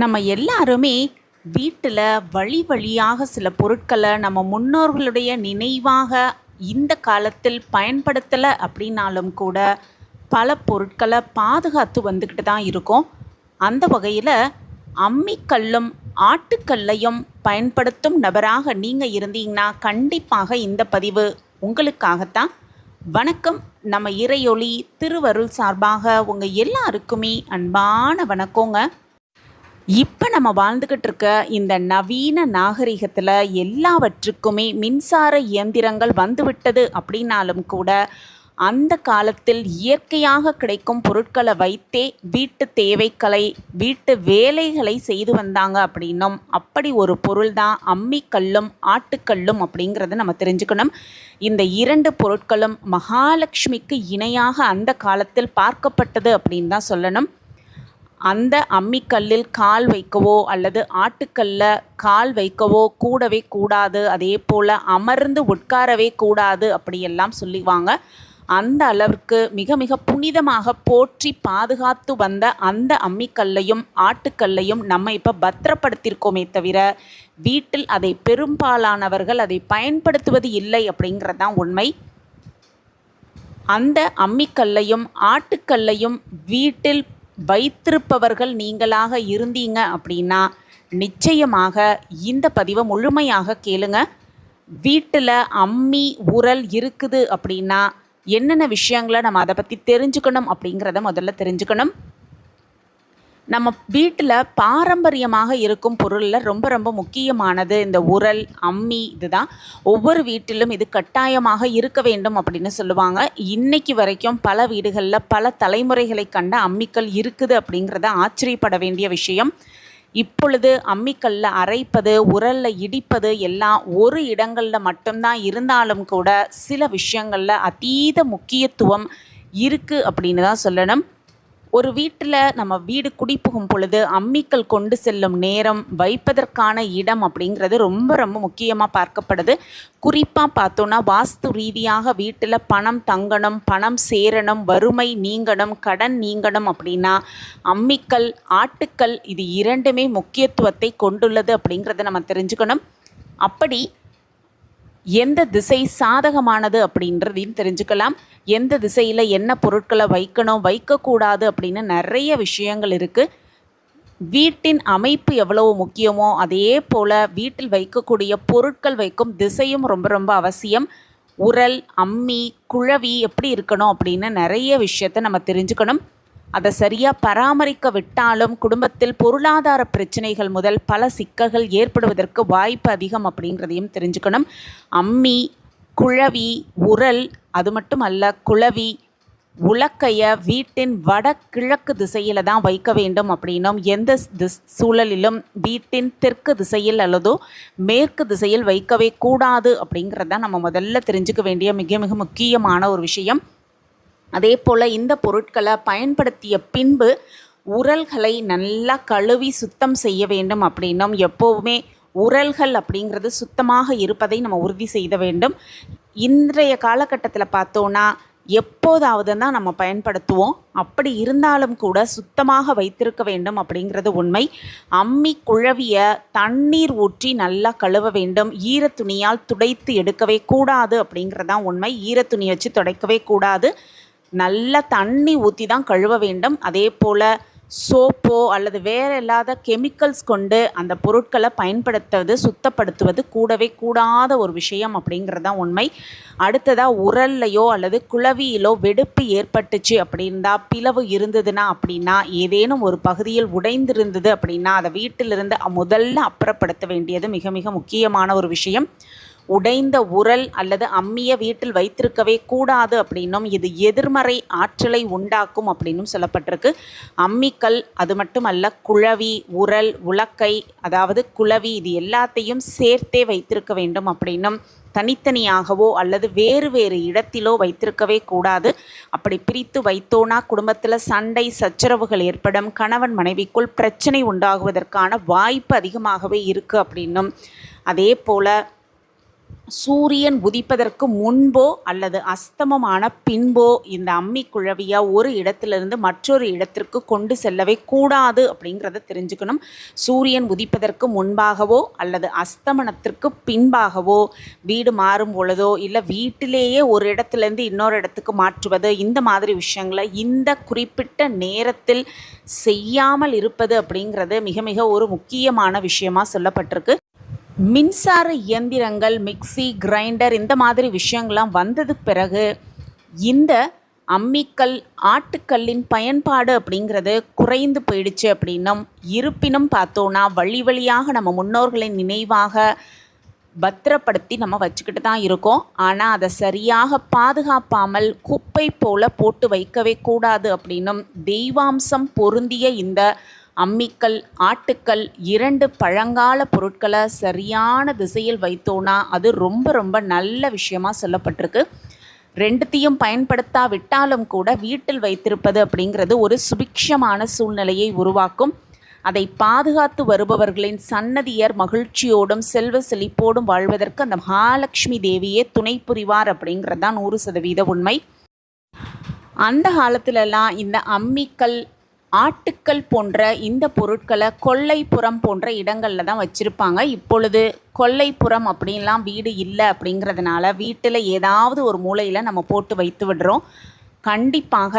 நம்ம எல்லாருமே வீட்டில் வழி வழியாக சில பொருட்களை நம்ம முன்னோர்களுடைய நினைவாக இந்த காலத்தில் பயன்படுத்தலை அப்படின்னாலும் கூட பல பொருட்களை பாதுகாத்து வந்துக்கிட்டு தான் இருக்கோம். அந்த வகையில் அம்மிக்கல்லும் ஆட்டுக்கல்லையும் பயன்படுத்தும் நபராக நீங்கள் இருந்தீங்கன்னா கண்டிப்பாக இந்த பதிவு உங்களுக்காகத்தான். வணக்கம். நம்ம இறையொளி திருவருள் சார்பாக உங்கள் எல்லாருக்குமே அன்பான வணக்கங்க. இப்போ நம்ம வாழ்ந்துக்கிட்டு இருக்க இந்த நவீன நாகரிகத்தில் எல்லாவற்றுக்குமே மின்சார இயந்திரங்கள் வந்துவிட்டது அப்படின்னாலும் கூட அந்த காலத்தில் இயற்கையாக கிடைக்கும் பொருட்களை வைத்தே வீட்டு தேவைகளை வீட்டு வேலைகளை செய்து வந்தாங்க அப்படின்னும் அப்படி ஒரு பொருள் தான் அம்மிக்கல்லும் ஆட்டுக்கல்லும் அப்படிங்கிறத நம்ம தெரிஞ்சுக்கணும். இந்த இரண்டு பொருட்களும் மகாலட்சுமிக்கு இணையாக அந்த காலத்தில் பார்க்கப்பட்டது அப்படின்னு தான் சொல்லணும். அந்த அம்மிக்கல்லில் கால் வைக்கவோ அல்லது ஆட்டுக்கல்ல கால் வைக்கவோ கூடவே கூடாது. அதே போல் அமர்ந்து உட்காரவே கூடாது அப்படியெல்லாம் சொல்லிவாங்க. அந்த அளவிற்கு மிக மிக புனிதமாக போற்றி பாதுகாத்து வந்த அந்த அம்மிக்கல்லையும் ஆட்டுக்கல்லையும் நம்ம இப்போ பத்திரப்படுத்தியிருக்கோமே தவிர வீட்டில் அதை பெரும்பாலானவர்கள் அதை பயன்படுத்துவது இல்லை அப்படிங்கிறது தான் உண்மை. அந்த அம்மிக்கல்லையும் ஆட்டுக்கல்லையும் வீட்டில் வைத்திருப்பவர்கள் நீங்களாக இருந்தீங்க அப்படின்னா நிச்சயமாக இந்த பதிவை முழுமையாக கேளுங்க. வீட்டில் அம்மி உரல் இருக்குது அப்படின்னா என்னென்ன விஷயங்களை நம்ம அதை பற்றி தெரிஞ்சுக்கணும் அப்படிங்கிறத முதல்ல தெரிஞ்சுக்கணும். நம்ம வீட்டில் பாரம்பரியமாக இருக்கும் பொருளில் ரொம்ப ரொம்ப முக்கியமானது இந்த உரல் அம்மி இதுதான். ஒவ்வொரு வீட்டிலும் இது கட்டாயமாக இருக்க வேண்டும் அப்படின்னு சொல்லுவாங்க. இன்னைக்கு வரைக்கும் பல வீடுகளில் பல தலைமுறைகளை கண்ட அம்மிக்கல் இருக்குது அப்படிங்கிறத ஆச்சரியப்பட வேண்டிய விஷயம். இப்பொழுது அம்மிக்கல்ல அரைப்பது உரலில் இடிப்பது எல்லாம் ஒரு இடங்களில் மட்டும்தான் இருந்தாலும் கூட சில விஷயங்களில் அதீத முக்கியத்துவம் இருக்குது அப்படின்னு தான் சொல்லணும். ஒரு வீட்டில் நம்ம வீடு குடிப்புகும் பொழுது அம்மிக்கல் கொண்டு செல்லும் நேரம் வைப்பதற்கான இடம் அப்படிங்கிறது ரொம்ப ரொம்ப முக்கியமாக பார்க்கப்படுது. குறிப்பாக பார்த்தோன்னா வாஸ்து ரீதியாக வீட்டில் பணம் தங்கணும் பணம் சேரணும் வறுமை நீங்கணும் கடன் நீங்கணும் அப்படின்னா அம்மிக்கல் ஆட்டுக்கல் இது இரண்டுமே முக்கியத்துவத்தை கொண்டுள்ளது அப்படிங்கிறத நம்ம தெரிஞ்சுக்கணும். அப்படி எந்த திசை சாதகமானது அப்படின்றதையும் தெரிஞ்சுக்கலாம். எந்த திசையில் என்ன பொருட்களை வைக்கணும் வைக்கக்கூடாது அப்படின்னு நிறைய விஷயங்கள் இருக்குது வீட்டின் அமைப்பு எவ்வளவு முக்கியமோ அதே போல் வீட்டில் வைக்கக்கூடிய பொருட்கள் வைக்கும் திசையும் ரொம்ப ரொம்ப அவசியம். உரல் அம்மி குழவி எப்படி இருக்கணும் அப்படின்னு நிறைய விஷயத்த நம்ம தெரிஞ்சுக்கணும். அதை சரியாக பராமரிக்க விட்டாலும் குடும்பத்தில் பொருளாதார பிரச்சனைகள் முதல் பல சிக்கல்கள் ஏற்படுவதற்கு வாய்ப்பு அதிகம் அப்படிங்கிறதையும் தெரிஞ்சுக்கணும். அம்மி குழவி உரல் அது மட்டும் அல்ல குழவி உலக்கைய வீட்டின் வடகிழக்கு திசையில் தான் வைக்க வேண்டும் அப்படின்னும் எந்த திஸ் சூழலிலும் வீட்டின் தெற்கு திசையில் அல்லதோ மேற்கு திசையில் வைக்கவே கூடாது அப்படிங்கிறத நம்ம முதல்ல தெரிஞ்சுக்க வேண்டிய மிக மிக முக்கியமான ஒரு விஷயம். அதே போல் இந்த பொருட்களை பயன்படுத்திய பின்பு உரல்களை நல்லா கழுவி சுத்தம் செய்ய வேண்டும் அப்படின்னும் எப்போவுமே உரல்கள் அப்படிங்கிறது சுத்தமாக இருப்பதை நம்ம உறுதி செய்த வேண்டும். இன்றைய காலகட்டத்தில் பார்த்தோன்னா எப்போதாவது தான் நம்ம பயன்படுத்துவோம். அப்படி இருந்தாலும் கூட சுத்தமாக வைத்திருக்க வேண்டும் அப்படிங்கிறது உண்மை. அம்மி குழவிய தண்ணீர் ஊற்றி நல்லா கழுவ வேண்டும். ஈரத்துணியால் துடைத்து எடுக்கவே கூடாது அப்படிங்கிறதான் உண்மை. ஈரத்துணி வச்சு துடைக்கவே கூடாது. நல்ல தண்ணி ஊற்றி தான் கழுவ வேண்டும். அதே போல் சோப்போ அல்லது வேறு இல்லாத கெமிக்கல்ஸ் கொண்டு அந்த பொருட்களை பயன்படுத்துவது சுத்தப்படுத்துவது கூடவே கூடாத ஒரு விஷயம் அப்படிங்கிறது தான் உண்மை. அடுத்ததாக உரல்லையோ அல்லது குளவியிலோ வெடிப்பு ஏற்பட்டுச்சு அப்படின்னா பிளவு இருந்ததுன்னா அப்படின்னா ஏதேனும் ஒரு பகுதியில் உடைந்திருந்தது அப்படின்னா அதை வீட்டிலிருந்து முதல்ல அப்புறப்படுத்த வேண்டியது மிக மிக முக்கியமான ஒரு விஷயம். உடைந்த உரல் அல்லது அம்மிய வீட்டில் வைத்திருக்கவே கூடாது அப்படின்னும் இது எதிர்மறை ஆற்றலை உண்டாக்கும் அப்படின்னும் சொல்லப்பட்டிருக்கு. அம்மிக்கல் அது மட்டுமல்ல குழவி உரல் உலக்கை அதாவது குழவி இது எல்லாத்தையும் சேர்த்தே வைத்திருக்க வேண்டும் அப்படின்னும் தனித்தனியாகவோ அல்லது வேறு வேறு இடத்திலோ வைத்திருக்கவே கூடாது. அப்படி பிரித்து வைத்தோனா குடும்பத்தில் சண்டை சச்சரவுகள் ஏற்படும் கணவன் மனைவிக்குள் பிரச்சனை உண்டாகுவதற்கான வாய்ப்பு அதிகமாகவே இருக்குது அப்படின்னும். அதே போல் சூரியன் உதிப்பதற்கு முன்போ அல்லது அஸ்தமமான பின்போ இந்த அம்மி குழவியை ஒரு இடத்திலிருந்து மற்றொரு இடத்திற்கு கொண்டு செல்லவே கூடாது அப்படிங்கிறத தெரிஞ்சுக்கணும். சூரியன் உதிப்பதற்கு முன்பாகவோ அல்லது அஸ்தமனத்திற்கு பின்பாகவோ வீடு மாறும் பொழுதோ இல்லை வீட்டிலேயே ஒரு இடத்துலேருந்து இன்னொரு இடத்துக்கு மாற்றுவது இந்த மாதிரி விஷயங்களை இந்த குறிப்பிட்ட நேரத்தில் செய்யாமல் இருப்பது அப்படிங்கிறது மிக மிக ஒரு முக்கியமான விஷயமாக சொல்லப்பட்டிருக்கு. மின்சார இயந்திரங்கள் மிக்ஸி கிரைண்டர் இந்த மாதிரி விஷயங்கள்லாம் வந்ததுக்கு பிறகு இந்த அம்மிக்கல் ஆட்டுக்கல்லின் பயன்பாடு அப்படிங்கிறது குறைந்து போயிடுச்சு அப்படின்னும் இருப்பினும் பார்த்தோன்னா வழி வழியாக நம்ம முன்னோர்களின் நினைவாக பத்திரப்படுத்தி நம்ம வச்சுக்கிட்டு தான் இருக்கோம். ஆனால் அதை சரியாக பாதுகாப்பாமல் குப்பை போல போட்டு வைக்கவே கூடாது அப்படின்னும் தெய்வாம்சம் பொருந்திய இந்த அம்மிக்கல் ஆட்டுக்கல் இரண்டு பழங்கால பொருட்களை சரியான திசையில் வைத்தோன்னா அது ரொம்ப ரொம்ப நல்ல விஷயமாக சொல்லப்பட்டிருக்கு. ரெண்டுத்தையும் பயன்படுத்தாவிட்டாலும் கூட வீட்டில் வைத்திருப்பது அப்படிங்கிறது ஒரு சுபிக்ஷமான சூழ்நிலையை உருவாக்கும். அதை பாதுகாத்து வருபவர்களின் சன்னதியர் மகிழ்ச்சியோடும் செல்வ செழிப்போடும் வாழ்வதற்கு அந்த மகாலட்சுமி தேவியே துணை புரிவார் அப்படிங்கிறது தான் நூறு சதவீத உண்மை. அந்த காலத்திலெல்லாம் இந்த அம்மிக்கல் ஆட்டுக்கல் போன்ற இந்த பொருட்களை கொல்லைப்புறம் போன்ற இடங்களில் தான் வச்சுருப்பாங்க. இப்பொழுது கொல்லைப்புறம் அப்படின்லாம் வீடு இல்லை அப்படிங்கிறதுனால வீட்டில் ஏதாவது ஒரு மூலையில் நம்ம போட்டு வைத்து விடுறோம். கண்டிப்பாக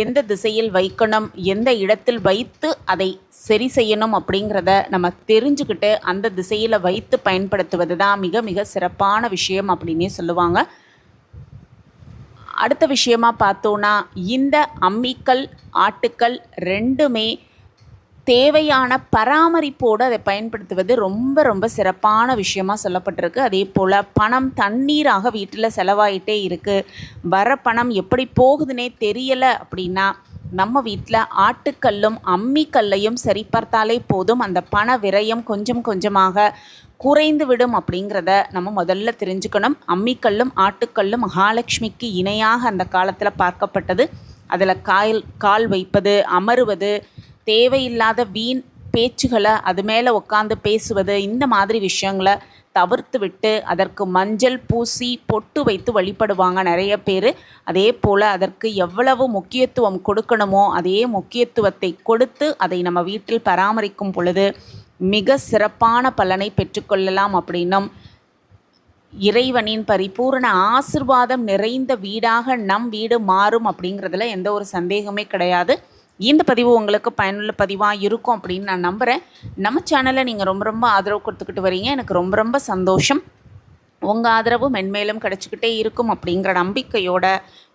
எந்த திசையில் வைக்கணும் எந்த இடத்தில் வைத்து அதை சரி செய்யணும் அப்படிங்கிறத நம்ம தெரிஞ்சுக்கிட்டு அந்த திசையில் வைத்து பயன்படுத்துவது தான் மிக மிக சிறப்பான விஷயம் அப்படின்னே சொல்லுவாங்க. அடுத்த விஷயமா பார்த்தோன்னா இந்த அம்மிக்கல் ஆட்டுக்கல் ரெண்டுமே தேவையான பராமரிப்போடு அதை பயன்படுத்துவது ரொம்ப ரொம்ப சிறப்பான விஷயமா சொல்லப்பட்டிருக்கு. அதே போல் பணம் தண்ணீராக வீட்டில் செலவாயிட்டே இருக்குது வர பணம் எப்படி போகுதுன்னே தெரியலை அப்படின்னா நம்ம வீட்டில் ஆட்டுக்கல்லும் அம்மிக்கல்லையும் சரி பார்த்தாலே போதும். அந்த பண விரயம் கொஞ்சம் கொஞ்சமாக குறைந்து விடும் அப்படிங்கிறத நம்ம முதல்ல தெரிஞ்சுக்கணும். அம்மிக்கல்லும் ஆட்டுக்கல்லும் மகாலட்சுமிக்கு இணையாக அந்த காலத்தில் பார்க்கப்பட்டது. அதில் கால் கால் வைப்பது அமருவது தேவையில்லாத வீண் பேச்சுகளை அது மேலே உட்காந்து பேசுவது இந்த மாதிரி விஷயங்களை தவிர்த்து விட்டு அதற்கு மஞ்சள் பூசி பொட்டு வைத்து வழிபடுவாங்க நிறைய பேர். அதே போல் அதற்கு எவ்வளவு முக்கியத்துவம் கொடுக்கணுமோ அதே முக்கியத்துவத்தை கொடுத்து அதை நம்ம வீட்டில் பராமரிக்கும் பொழுது மிக சிறப்பான பலனை பெற்றுக்கொள்ளலாம் அப்படின்னும் இறைவனின் பரிபூர்ண ஆசிர்வாதம் நிறைந்த வீடாக நம் வீடு மாறும் அப்படிங்கிறதுல எந்த ஒரு சந்தேகமே கிடையாது. இந்த பதிவு உங்களுக்கு பயனுள்ள பதிவாக இருக்கும் அப்படின்னு நான் நம்புகிறேன் நம்ம சேனலை நீங்கள் ரொம்ப ரொம்ப ஆதரவு கொடுத்துக்கிட்டு வரீங்க. எனக்கு ரொம்ப ரொம்ப சந்தோஷம். உங்கள் ஆதரவு மென்மேலும் கிடச்சிக்கிட்டே இருக்கும் அப்படிங்கிற நம்பிக்கையோட